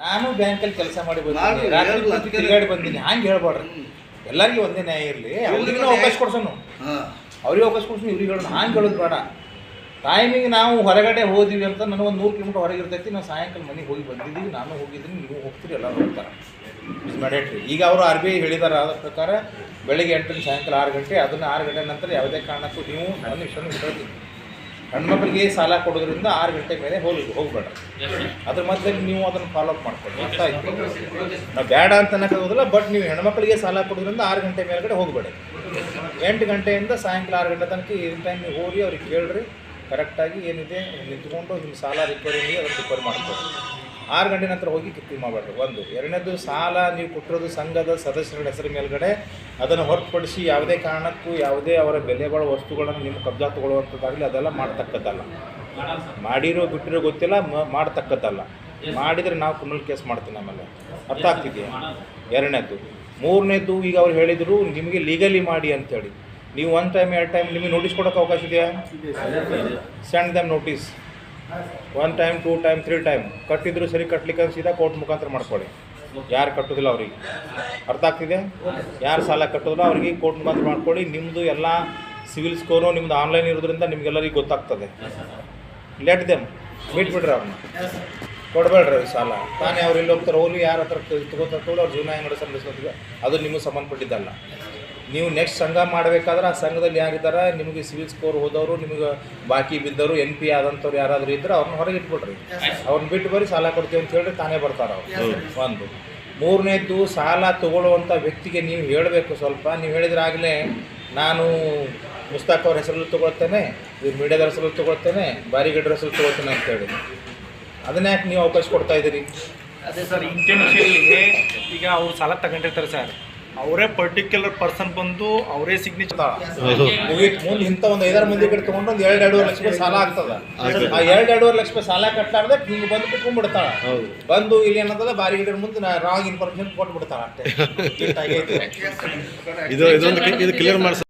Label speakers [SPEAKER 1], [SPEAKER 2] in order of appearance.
[SPEAKER 1] ನಾನು ಬ್ಯಾಂಕಲ್ಲಿ ಕೆಲಸ ಮಾಡಿ ರಾತ್ರಿ ತಿರುಗಾಡಿ ಬಂದಿನಿ ಹಂಗೆ ಹೇಳ್ಬೇಡ್ರಿ ಎಲ್ಲರಿಗೂ ಒಂದೇ ನ್ಯಾಯ ಇರಲಿ. ಅವ್ರಿಗೆ ಅವಕಾಶ ಕೊಡ್ಸೋನು. ಅವ್ರಿಗೆ ಅವಕಾಶ ಕೊಡ್ಸೋನು ಇವ್ರಿಗೆ ಹೇಳೋಣ ಹಂಗೆ ಹೇಳೋದು ಬೇಡ. ಟೈಮಿಗೆ ನಾವು ಹೊರಗಡೆ ಹೋದಿವಿ ಅಂತ ನನಗೆ ಒಂದು ನೂರು ಕಿಲೋಮೀಟರ್ ಹೊರಗೆ ಇರ್ತೈತಿ. ನಾವು ಸಾಯಂಕಾಲ ಮನೆಗೆ ಹೋಗಿ ಬಂದಿದ್ದೀವಿ ನಾನು ಹೋಗಿದ್ದೀನಿ ನೀವು ಹೋಗ್ತೀರಿ ಎಲ್ಲರೂ ಹೋಗ್ತಾರೆ. ಮಾಡೇಟ್ರಿ ಈಗ ಅವರು ಆರ್ ಬಿ ಐ ಹೇಳಿದಾರೆ ಆದ ಪ್ರಕಾರ ಬೆಳಿಗ್ಗೆ ಎಂಟರಿಂದ ಸಾಯಂಕಾಲ ಆರು ಗಂಟೆ. ಅದನ್ನು ಆರು ಗಂಟೆ ನಂತರ ಯಾವುದೇ ಕಾರಣಕ್ಕೂ ನೀವು ಒಂದು ವಿಷಯನೂ ಹೆಣ್ಮಕ್ಳಿಗೆ ಸಾಲ ಕೊಡೋದ್ರಿಂದ ಆರು ಗಂಟೆ ಮೇಲೆ ಹೋಗಿ ಹೋಗ್ಬೇಡ್ರಿ ಅದ್ರ ಮಧ್ಯದಲ್ಲಿ ನೀವು ಅದನ್ನು ಫಾಲೋ ಅಪ್ ಮಾಡ್ಕೊಳ್ಳಿ. ಅರ್ಥ ಆಯ್ತು? ನಾವು ಬೇಡ ಅಂತ ಅನ್ನೋಕ್ಕಾಗೋದಿಲ್ಲ ಬಟ್ ನೀವು ಹೆಣ್ಮಕ್ಳಿಗೆ ಸಾಲ ಕೊಡೋದ್ರಿಂದ ಆರು ಗಂಟೆ ಮೇಲ್ಗಡೆ ಹೋಗಬೇಡಿ. ಎಂಟು ಗಂಟೆಯಿಂದ ಸಾಯಂಕಾಲ ಆರು ಗಂಟೆ ತನಕ ಈ ಟೈಮ್ ನೀವು ಹೋಗಿ ಅವ್ರಿಗೆ ಕೇಳ್ರಿ ಕರೆಕ್ಟಾಗಿ ಏನಿದೆ ನಿಂತ್ಕೊಂಡು ನಿಮ್ಮ ಸಾಲ ರಿಪೇರಿ ಅದನ್ನು ರಿಪೇರ್ ಮಾಡ್ಕೊಳ್ಳಿ ಆರು ಗಂಟೆ ನಂತರ ಹೋಗಿ ಕಿತ್ತಿ ಮಾಡಬೇಡ್ರಿ ಒಂದು ಎರಡನೇದು ಸಾಲ ನೀವು ಕೊಟ್ಟಿರೋದು ಸಂಘದ ಸದಸ್ಯರ ಹೆಸರು ಮೇಲ್ಗಡೆ ಅದನ್ನು ಹೊರತುಪಡಿಸಿ ಯಾವುದೇ ಕಾರಣಕ್ಕೂ ಯಾವುದೇ ಅವರ ಬೆಲೆಗಳ ವಸ್ತುಗಳನ್ನು ನಿಮ್ಮ ಕಬ್ಜಾ ತಗೊಳ್ಳುವಂಥದ್ದಾಗಲಿ ಅದೆಲ್ಲ ಮಾಡ್ತಕ್ಕದ್ದಲ್ಲ. ಮಾಡಿರೋ ಬಿಟ್ಟಿರೋ ಗೊತ್ತಿಲ್ಲ ಮ- ಮಾಡ್ತಕ್ಕದ್ದಲ್ಲ. ಮಾಡಿದರೆ ನಾವು ಕ್ರಿಮಿನಲ್ ಕೇಸ್ ಮಾಡ್ತೀನಿ ಆಮೇಲೆ ಅರ್ಥ ಆಗ್ತಿದೆಯಾ? ಎರಡನೇದ್ದು ಮೂರನೇದ್ದು ಈಗ ಅವ್ರು ಹೇಳಿದರು ನಿಮಗೆ ಲೀಗಲಿ ಮಾಡಿ ಅಂತೇಳಿ ನೀವು ಒನ್ ಟೈಮ್ ಎರಡು ಟೈಮ್ ನಿಮಗೆ ನೋಟಿಸ್ ಕೊಡೋಕೆ ಅವಕಾಶ ಇದೆಯಾ? Send them notice one time two time three time ಕಟ್ಟಿದ್ರು ಸರಿ ಕಟ್ಲಿಕ್ಕೆ ಸೀದಾ ಕೋರ್ಟ್ ಮುಖಾಂತರ ಮಾಡ್ಕೊಳ್ಳಿ. ಯಾರು ಕಟ್ಟೋದಿಲ್ಲ ಅವ್ರಿಗೆ. ಅರ್ಥ ಆಗ್ತಿದೆ? ಯಾರು ಸಾಲ ಕಟ್ಟೋದಿಲ್ಲ ಅವ್ರಿಗೆ ಕೋರ್ಟ್ ಮುಖಾಂತರ ಮಾಡ್ಕೊಳ್ಳಿ. ನಿಮ್ಮದು ಎಲ್ಲ ಸಿವಿಲ್ ಸ್ಕೋರು ನಿಮ್ಮದು ಆನ್ಲೈನ್ ಇರೋದ್ರಿಂದ ನಿಮಗೆಲ್ಲರಿಗೆ ಗೊತ್ತಾಗ್ತದೆ. ಲೆಟ್ ದೆಮ್ ಮೀಟ್ ಬಿಡ್ರಿ ಅವ್ರನ್ನ. ಕೊಡಬೇಡ್ರಿ ಸಾಲ. ತಾನೇ ಅವ್ರು ಇಲ್ಲಿ ಹೋಗ್ತಾರೆ ಹೋಗ್ಲಿ ಯಾರ ಹತ್ರ ತಗೋತಾರೆ ಅವ್ರ ಜೀವನ ಹೆಂಗ್ ನಡೆಸೋದು ಅದು ನಿಮಗೆ ಸಂಬಂಧಪಟ್ಟಿದ್ದಲ್ಲ. ನೀವು ನೆಕ್ಸ್ಟ್ ಸಂಘ ಮಾಡಬೇಕಾದ್ರೆ ಆ ಸಂಘದಲ್ಲಿ ಯಾರಿದ್ದಾರೆ ನಿಮಗೆ ಸಿವಿಲ್ ಸ್ಕೋರ್ ಹೋದವರು ನಿಮಗೆ ಬಾಕಿ ಬಿದ್ದವರು ಎನ್ ಪಿ ಆದಂಥವ್ರು ಯಾರಾದರೂ ಇದ್ದರೆ ಅವ್ರನ್ನ ಹೊರಗೆ ಇಟ್ಬಿಡ್ರಿ. ಅವ್ರನ್ನ ಬಿಟ್ಟು ಬರೀ ಸಾಲ ಕೊಡ್ತೀವಿ ಅಂತ ಹೇಳಿ ತಾನೇ ಬರ್ತಾರೆ ಅವ್ರು. ಒಂದು. ಮೂರನೇದ್ದು ಸಾಲ ತಗೊಳ್ಳುವಂಥ ವ್ಯಕ್ತಿಗೆ ನೀವು ಹೇಳಬೇಕು ಸ್ವಲ್ಪ. ನೀವು ಹೇಳಿದ್ರಾಗಲೇ ನಾನು ಮುಸ್ತಾಕ್ ಅವ್ರ ಹೆಸರಲ್ಲಿ ತೊಗೊಳ್ತೇನೆ ಇವ್ರು ಮೀಡಿಯಾದ ಹೆಸರಲ್ಲಿ ತೊಗೊಳ್ತೇನೆ ಬಾರಿಗಡ್ರ ಹೆಸರಲ್ಲಿ ತೊಗೊಳ್ತೇನೆ ಅಂತೇಳಿ ಅದನ್ನ ಯಾಕೆ ನೀವು ಅವಕಾಶ ಕೊಡ್ತಾ ಇದ್ದೀರಿ?
[SPEAKER 2] ಅದೇ ಸರ್ ಇಂಟೆನ್ಷಿಯಲಿ ಈಗ ಅವ್ರು ಸಾಲ ತಗೊಂಡಿರ್ತಾರೆ ಸರ್. ಅವರೇ ಪರ್ಟಿಕ್ಯುಲರ್ ಪರ್ಸನ್ ಬಂದು ಅವರೇ ಸಿಗ್ನೇಚರ್
[SPEAKER 1] ಮುಂದೆ ಇಂಥ ಒಂದು ಐದಾರು ಮಂದಿ ಕಡೆ ತಗೊಂಡು ಒಂದು ಎರಡು ಎರಡೂವರೆ ಲಕ್ಷ ರೂಪಾಯಿ ಸಾಲ ಆಗ್ತದ. ಆ ಎರಡು ಎರಡೂವರೆ ಲಕ್ಷ ರೂಪಾಯಿ ಸಾಲ ಕಟ್ಟಾರ್ದೆ ಹಿಂಗೆ ಬಂದು ಕುತ್ಕೊಂಡ್ಬಿಡ್ತಾಳ. ಬಂದು ಇಲ್ಲಿ ಏನಂತದ ಬಾರಿ ಗಿಡ ಮುಂದೆ ನಾ ರಾಂಗ್ ಇನ್ಫಾರ್ಮೇಶನ್ ಕೊಟ್ಬಿಡ್ತಾಳ ಅಷ್ಟೇ.
[SPEAKER 3] ಇದು ಇದೊಂದು ಇದು ಕ್ಲಿಯರ್ ಮಾಡಿಸ್